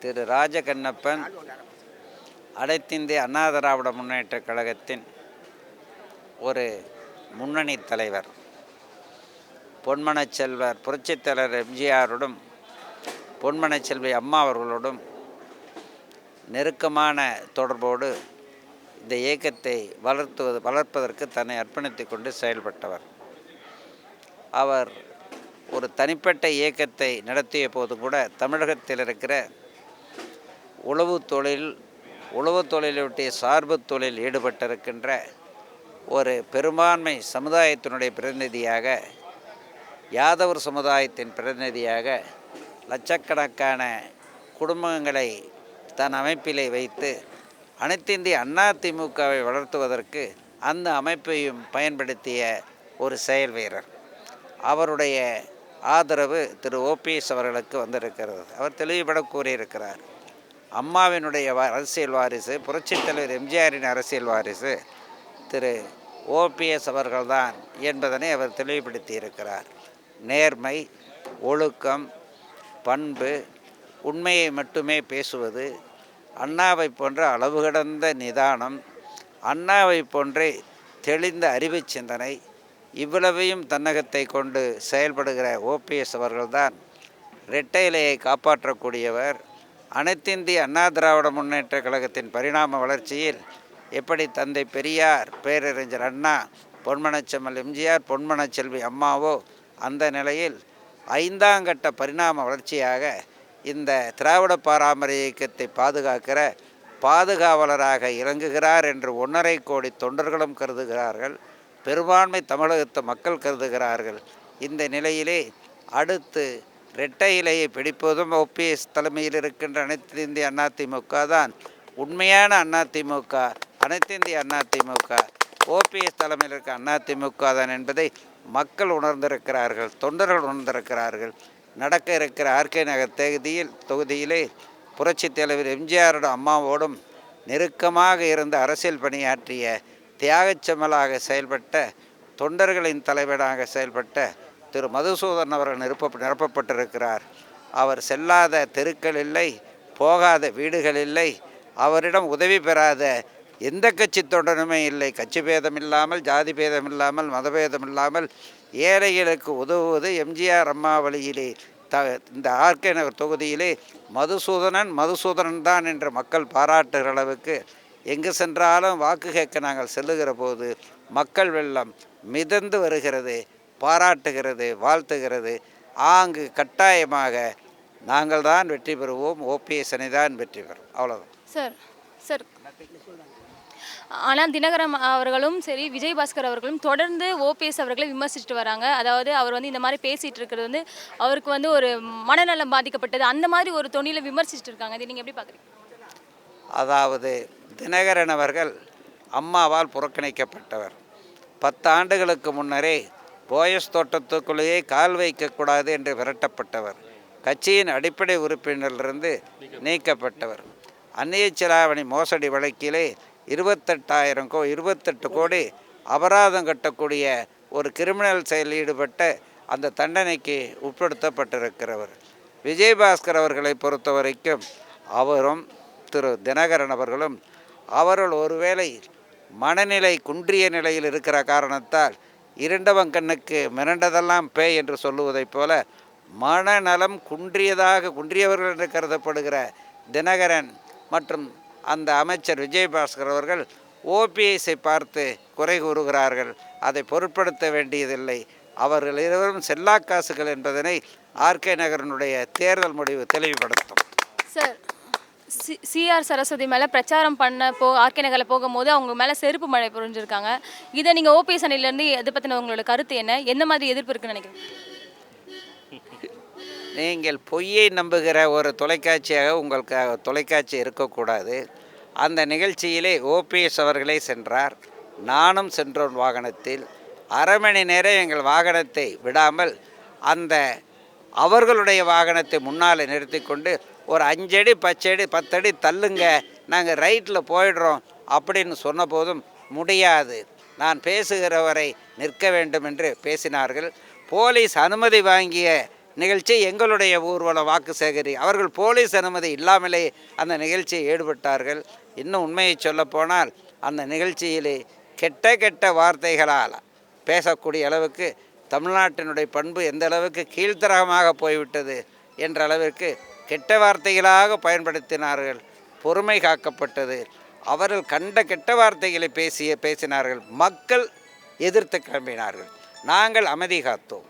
திரு ராஜகண்ணப்பன் அனைத்திந்திய அண்ணா திராவிட முன்னேற்றக் கழகத்தின் ஒரு முன்னணி தலைவர். பொன்மனச் செல்வர் எம்ஜிஆரோடும் பொன்மனச் செல்வி அம்மா அவர்களோடும் நெருக்கமான தொடர்போடு இந்த இயக்கத்தை வளர்த்துவது வளர்ப்பதற்கு தன்னை அர்ப்பணித்து கொண்டு செயல்பட்டவர். அவர் ஒரு தனிப்பட்ட இயக்கத்தை நடத்திய போது கூட தமிழகத்தில் இருக்கிற உழவு தொழில் உழவு தொழிலொட்டிய சார்பு தொழில் ஈடுபட்டிருக்கின்ற ஒரு பெரும்பான்மை சமுதாயத்தினுடைய பிரதிநிதியாக யாதவர் சமுதாயத்தின் பிரதிநிதியாக லட்சக்கணக்கான குடும்பங்களை தன் அமைப்பிலே வைத்து அனைத்திந்திய அண்ணா திமுகவை வளர்த்துவதற்கு அந்த அமைப்பையும் பயன்படுத்திய ஒரு செயல் வீரர். அவருடைய ஆதரவு திரு ஓபிஎஸ் அவர்களுக்கு வந்திருக்கிறது. அவர் தெளிவுபட கூறியிருக்கிறார். அம்மாவினுடைய வா- அரசியல் வாரிசு புரட்சித் தலைவர் எம்ஜிஆரின் அரசியல் வாரிசு திரு ஓபிஎஸ் அவர்கள்தான் என்பதனை அவர் தெளிவுபடுத்தி இருக்கிறார் நேர்மை ஒழுக்கம் பண்பு உண்மையை மட்டுமே பேசுவது அண்ணாவை போன்ற அளவு கடந்த நிதானம் அண்ணாவை போன்றே தெளிந்த அறிவுச் சிந்தனை இவ்வளவையும் தன்னகத்தை கொண்டு செயல்படுகிற ஓபிஎஸ் அவர்கள்தான் இரட்டை இலையை காப்பாற்றக்கூடியவர் அனைத்திந்திய அண்ணா திராவிட முன்னேற்ற கழகத்தின் பரிணாம வளர்ச்சியில் எப்படி தந்தை பெரியார் பேரறிஞர் அண்ணா பொன்மனச்செம்மல் எம்ஜிஆர் பொன்மனச்செல்வி அம்மாவோ அந்த நிலையில் ஐந்தாங்கட்ட பரிணாம வளர்ச்சியாக இந்த திராவிட பாரம்பரிய இயக்கத்தை பாதுகாக்கிற பாதுகாவலராக இறங்குகிறார் என்று ஒன்றரை கோடி தொண்டர்களும் கருதுகிறார்கள். பெரும்பான்மை தமிழகத்து மக்கள் கருதுகிறார்கள். இந்த நிலையிலே அடுத்து இரட்டை இலையை பிடிப்பதும் ஓபிஎஸ் தலைமையில் இருக்கின்ற அனைத்து இந்திய அதிமுக தான். உண்மையான அதிமுக அனைத்து இந்திய அதிமுக ஓபிஎஸ் தலைமையில் இருக்க அதிமுக தான் என்பதை மக்கள் உணர்ந்திருக்கிறார்கள் தொண்டர்கள் உணர்ந்திருக்கிறார்கள். நடக்க இருக்கிற ஆர்கே நகர் தொகுதியில் தொகுதியிலே புரட்சித் தலைவர் எம்ஜிஆரோடும் அம்மாவோடும் நெருக்கமாக இருந்து அரசியல் பணியாற்றிய தியாகச்சமலாக செயல்பட்ட தொண்டர்களின் தலைவராக செயல்பட்ட திரு மதுசூதன் அவர்கள் நிரப்ப நிரப்பப்பட்டிருக்கிறார். அவர் செல்லாத தெருக்கள் இல்லை போகாத வீடுகள் இல்லை அவரிடம் உதவி பெறாத எந்த கட்சி தொடருமே இல்லை. கட்சி பேதம் இல்லாமல் ஜாதி பேதம் இல்லாமல் மதபேதம் இல்லாமல் ஏழைகளுக்கு உதவுவது எம்ஜிஆர் அம்மா வழியிலே த இந்த ஆர்கே நகர் தொகுதியிலே மதுசூதனன் மதுசூதனன் தான் என்று மக்கள் பாராட்டுகிற அளவுக்கு எங்கு சென்றாலும் வாக்கு கேட்க நாங்கள் செல்லுகிற போது மக்கள் வெள்ளம் மிதந்து வருகிறது. பாராட்டுகிறது வாழ்த்துகிறது. ஆங்கு கட்டாயமாக நாங்கள் தான் வெற்றி பெறுவோம். ஓபிஎஸ் அணி தான் வெற்றி பெறும். அவ்வளோதான் சார் சார். ஆனால் தினகரன் அவர்களும் சரி விஜயபாஸ்கர் அவர்களும் தொடர்ந்து ஓபிஎஸ் அவர்களை விமர்சிச்சுட்டு வராங்க. அதாவது அவர் வந்து இந்த மாதிரி பேசிட்டு இருக்கிறது வந்து அவருக்கு வந்து ஒரு மனநலம் பாதிக்கப்பட்டது. அந்த மாதிரி ஒரு தொனியில் விமர்சிச்சுட்டு இருக்காங்க. இதை நீங்கள் எப்படி பார்க்குறீங்க? அதாவது தினகரன் அவர்கள் அம்மாவால் புறக்கணிக்கப்பட்டவர். பத்து ஆண்டுகளுக்கு முன்னரே போயஸ் தோட்டத்துக்குள்ளேயே கால் வைக்கக்கூடாது என்று விரட்டப்பட்டவர். கட்சியின் அடிப்படை உறுப்பினரிலிருந்து நீக்கப்பட்டவர். அந்நிய செலாவணி மோசடி வழக்கிலே இருபத்தெட்டாயிரம் கோ இருபத்தெட்டு கோடி அபராதம் கட்டக்கூடிய ஒரு கிரிமினல் செயலில் ஈடுபட்ட அந்த தண்டனைக்கு உட்படுத்தப்பட்டிருக்கிறவர். விஜயபாஸ்கர் அவர்களை பொறுத்த வரைக்கும் அவரும் திரு தினகரன் அவர்களும் அவர்கள் ஒருவேளை மனநிலை குன்றிய நிலையில் இருக்கிற காரணத்தால் இரண்டவன் கண்ணுக்கு மிரண்டதெல்லாம் பேய் என்று சொல்லுவதைப் போல மனநலம் குன்றியதாக குன்றியவர்கள் என்று கருதப்படுகிற தினகரன் மற்றும் அந்த அமைச்சர் விஜயபாஸ்கர் அவர்கள் ஓபிஎஸை பார்த்து குறை கூறுகிறார்கள். அதை பொருட்படுத்த வேண்டியதில்லை. அவர்கள் இருவரும் செல்லாக்காசுகள் என்பதனை ஆர்கே நகரனுடைய தேர்தல் முடிவு தெளிவுபடுத்தும். சார் சி சிஆர் சரஸ்வதி மேலே பிரச்சாரம் பண்ண போ ஆர்கே நகரில் போகும்போது அவங்க மேலே செருப்பு மழை புரிஞ்சிருக்காங்க இதை நீங்கள் ஓபிஎஸ் அணிலேருந்து எது பற்றின உங்களோட கருத்து என்ன? எந்த மாதிரி எதிர்ப்பு இருக்குன்னு நினைக்கிறீங்க? நீங்கள் பொய்யை நம்புகிற ஒரு தொலைக்காட்சியாக உங்களுக்கு தொலைக்காட்சி இருக்கக்கூடாது. அந்த நிகழ்ச்சியிலே ஓபிஎஸ் அவர்களே சென்றார். நானும் சென்றோன் வாகனத்தில். அரை மணி நேரம் எங்கள் வாகனத்தை விடாமல் அந்த அவர்களுடைய வாகனத்தை முன்னால் நிறுத்தி கொண்டு ஒரு அஞ்சடி பச்சடி பத்தடி தள்ளுங்க. நாங்கள் ரைட்டில் போயிடுறோம். அப்படின்னு சொன்ன போதும் முடியாது. நான் பேசுகிறவரை நிற்க வேண்டும் என்று பேசினார்கள். போலீஸ் அனுமதி வாங்கிய நிகழ்ச்சி எங்களுடைய ஊர்வல வாக்கு சேகரி. அவர்கள் போலீஸ் அனுமதி இல்லாமலே அந்த நிகழ்ச்சியில் ஈடுபட்டார்கள். இன்னும் உண்மையை சொல்லப்போனால் அந்த நிகழ்ச்சியிலே கெட்ட கெட்ட வார்த்தைகளால் பேசக்கூடிய அளவுக்கு தமிழ்நாட்டினுடைய பண்பு எந்த அளவுக்கு கீழ்த்தரகமாக போய்விட்டது என்ற அளவிற்கு கெட்ட வார்த்தைகளாக பயன்படுத்தினார்கள். பொறுமை காக்கப்பட்டது. அவர்கள் கண்ட கெட்ட வார்த்தைகளை பேசிய பேசினார்கள். மக்கள் எதிர்த்து கிளம்பினார்கள். நாங்கள் அமைதி காத்தோம்.